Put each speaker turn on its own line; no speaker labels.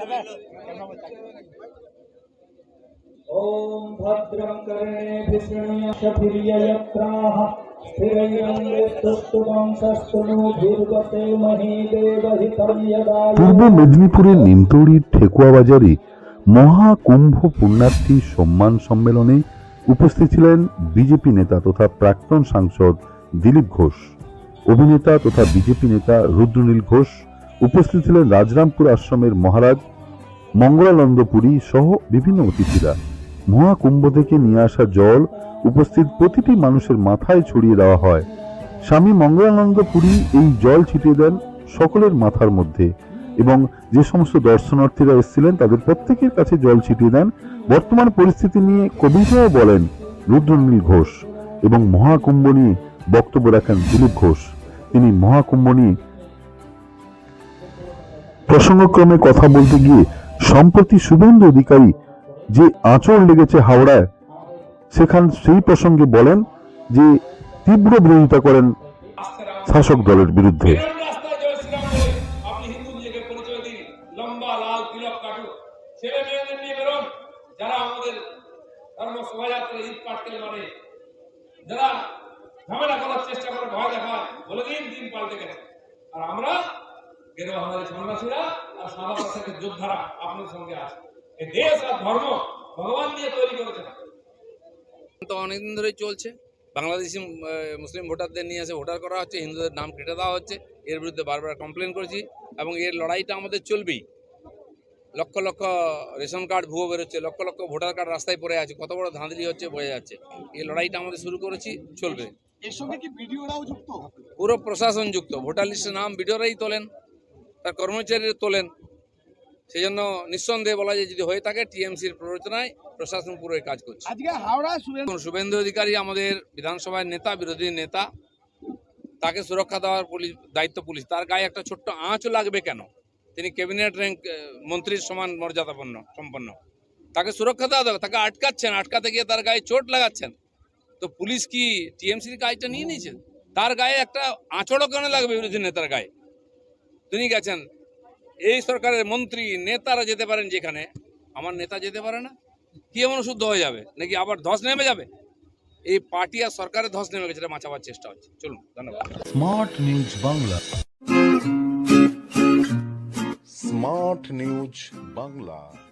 ॐ भद्रं कर्णे शफिर्यत्राः स्थिरैरङ्गस्तुष्टुवंशस्तुनुभिर्वसे मही देवहितं यदायु
পূর্ব মেদিনীপুরের নিমতৌড়ির ঠেকুয়া বাজারে মহাকুম্ভ পুণ্যার্থী সম্মান সম্মেলনে উপস্থিত ছিলেন বিজেপি নেতা তথা প্রাক্তন সাংসদ দিলীপ ঘোষ অভিনেতা তথা বিজেপি নেতা রুদ্রনীল ঘোষ উপস্থিত ছিলেন রাজরামপুর আশ্রমের মহারাজ মঙ্গলানন্দ পুরী সহ বিভিন্ন অতিথিরা মহাকুম্ভ থেকে নিয়ে আসা জল উপস্থিত প্রতিটি মানুষের মাথায় ছড়িয়ে দেওয়া হয়। স্বামী মঙ্গলানন্দ পুরী এই জল ছিটিয়ে দেন সকলের মাথার মধ্যে এবং যে সমস্ত দর্শনার্থীরা এসেছিলেন তাদের প্রত্যেকের কাছে জল ছিটিয়ে দেন। বর্তমান পরিস্থিতি নিয়ে কবিতাও বলেন রুদ্রনীল ঘোষ এবং মহাকুম্ভ নিয়ে বক্তব্য রাখেন দিলীপ ঘোষ। তিনি মহাকুম্ভ নিয়ে প্রসঙ্গক্রমে কথা বলতে গিয়ে সম্প্রতি শুভেন্দু অধিকারী যে আঁচড় লেগেছে হাওড়ায়, সেখান সেই প্রসঙ্গে বলেন যে তীব্র বিরোধিতা করেন শাসক দলের বিরুদ্ধে।
যারা আমাদের ধর্ম শোভাযাত্রা ঈদ মানে যারা ঝামেলা করার চেষ্টা করে ভয় দেখায়, বলে দিন দিন পাল্টে গেছে। আর আমরা গেরুয়া আমাদের সন্ন্যাসীরা আর সাদা পোশাকের যোদ্ধারা আপনাদের সঙ্গে আছে। এই দেশ আর ধর্ম ভগবান দিয়ে তৈরি করেছে।
তো অনেকদিন ধরেই চলছে। বাংলাদেশি মুসলিম ভোটারদের নিয়ে এসে ভোটার করা হচ্ছে হিন্দুদের নাম কেটে দেওয়া হচ্ছে। এর বিরুদ্ধে বারবার কমপ্লেন করেছি এবং এর লড়াইটা আমাদের চলবেই। লক্ষ লক্ষ রেশন কার্ড ভুয়ো বেরোচ্ছে লক্ষ লক্ষ ভোটার কার্ড রাস্তায় পড়ে আছে কত বড় ধাঁধলি হচ্ছে বোঝা যাচ্ছে। এই লড়াইটা আমাদের শুরু করেছি চলবে।
এর সঙ্গে কি ভিডিওরাও যুক্ত?
পুরো প্রশাসন যুক্ত ভোটার লিস্টের নাম বিডিওরাই তোলেন। তার কর্মচারীরা তোলেন। সেই জন্য নিঃসন্দেহে বলা যায় যদি হয়ে থাকে টিএমসির প্ররোচনায় প্রশাসন পুরো কাজ করছে।
আজকে হাওড়া শুভেন্দু
অধিকারী আমাদের বিধানসভার নেতা বিরোধী নেতা। তাকে সুরক্ষা দেওয়ার পুলিশ দায়িত্ব পুলিশ। তার গায়ে একটা ছোট্ট আঁচও লাগবে কেন? তিনি ক্যাবিনেট র্যাঙ্ক মন্ত্রীর সমান মর্যাদাপন্ন সম্পন্ন। তাকে সুরক্ষা দেওয়া দেবে তাকে আটকাচ্ছেন। আটকাতে গিয়ে তার গায়ে চোট লাগাচ্ছেন। তো পুলিশ কি টিএমসির কাজটা নিয়ে নিয়েছে? তার গায়ে একটা আঁচড়ও কেন লাগবে বিরোধী নেতার গায়ে? তিনি গেছেন। এই সরকারের মন্ত্রী, নেতারা যেতে পারেন যেখানে। আমার নেতা যেতে পারে না। কি এমন শুদ্ধ হয়ে যাবে? নাকি আবার ধস নেমে যাবে? এই পার্টি আর সরকারের ধস নেমে গেছে বাঁচাবার চেষ্টা হচ্ছে। চলুন, ধন্যবাদ।
Smart news Bangla.
Smart news Bangla.